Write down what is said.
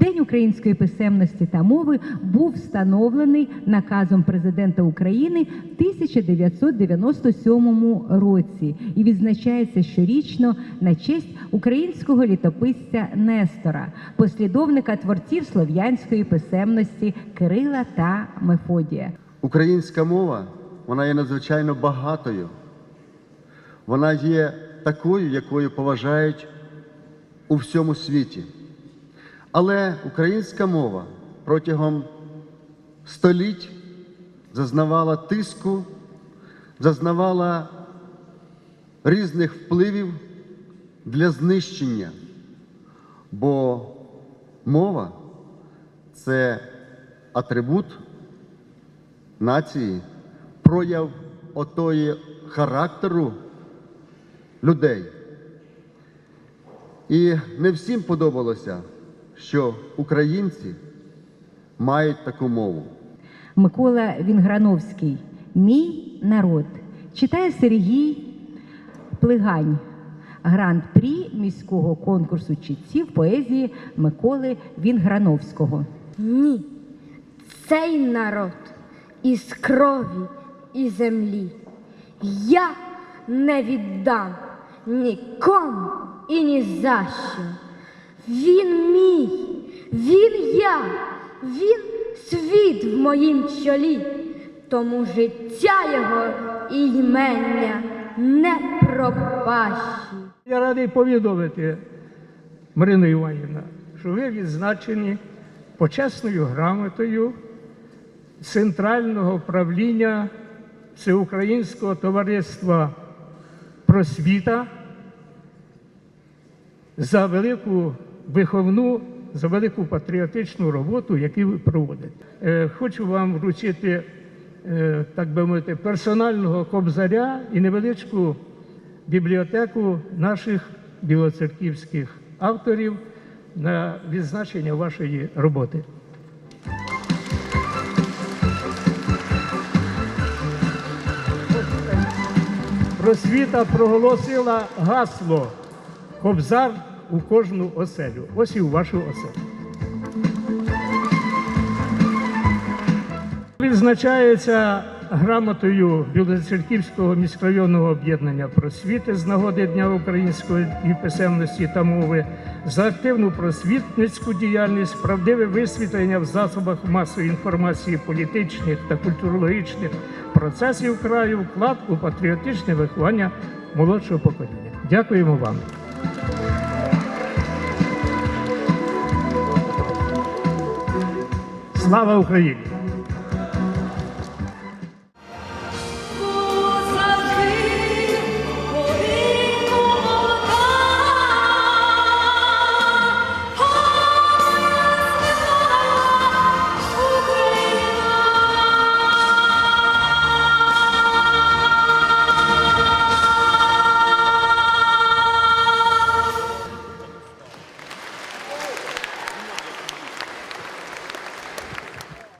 День української писемності та мови був встановлений наказом президента України в 1997 році і відзначається щорічно на честь українського літописця Нестора, послідовника творців слов'янської писемності Кирила та Мефодія. Українська мова вона є надзвичайно багатою. Вона є такою, якою поважають у всьому світі. Але українська мова протягом століть зазнавала тиску, зазнавала різних впливів для знищення. Бо мова це атрибут нації, прояв отої характеру людей. І не всім подобалося, що українці мають таку мову. Микола Вінграновський Мій народ читає Сергій Плигань, гранд-прі міського конкурсу читців поезії Миколи Вінграновського. Ні, цей народ із крові і землі. Я не віддам нікому і ні за що. Він мій, він я, він світ в моїм чолі, тому життя його і ймення не пропащі. Я радий повідомити, Марина Іванівна, що ви відзначені почесною грамотою Центрального правління Всеукраїнського товариства просвіта за велику виховну, за велику патріотичну роботу, яку ви проводите. Е, Хочу вам вручити, е, так би мовити, персонального кобзаря і невеличку бібліотеку наших білоцерківських авторів на відзначення вашої роботи. Просвіта проголосила гасло Кобзар у кожну оселю. Ось і у вашу оселю. Відзначається грамотою Білоцерківського міськрайонного об'єднання просвіти з нагоди Дня української і писемності та мови за активну просвітницьку діяльність, правдиве висвітлення в засобах масової інформації політичних та культурологічних процесів краю, вклад у патріотичне виховання молодшого покоління. Дякуємо вам. Слава Україні!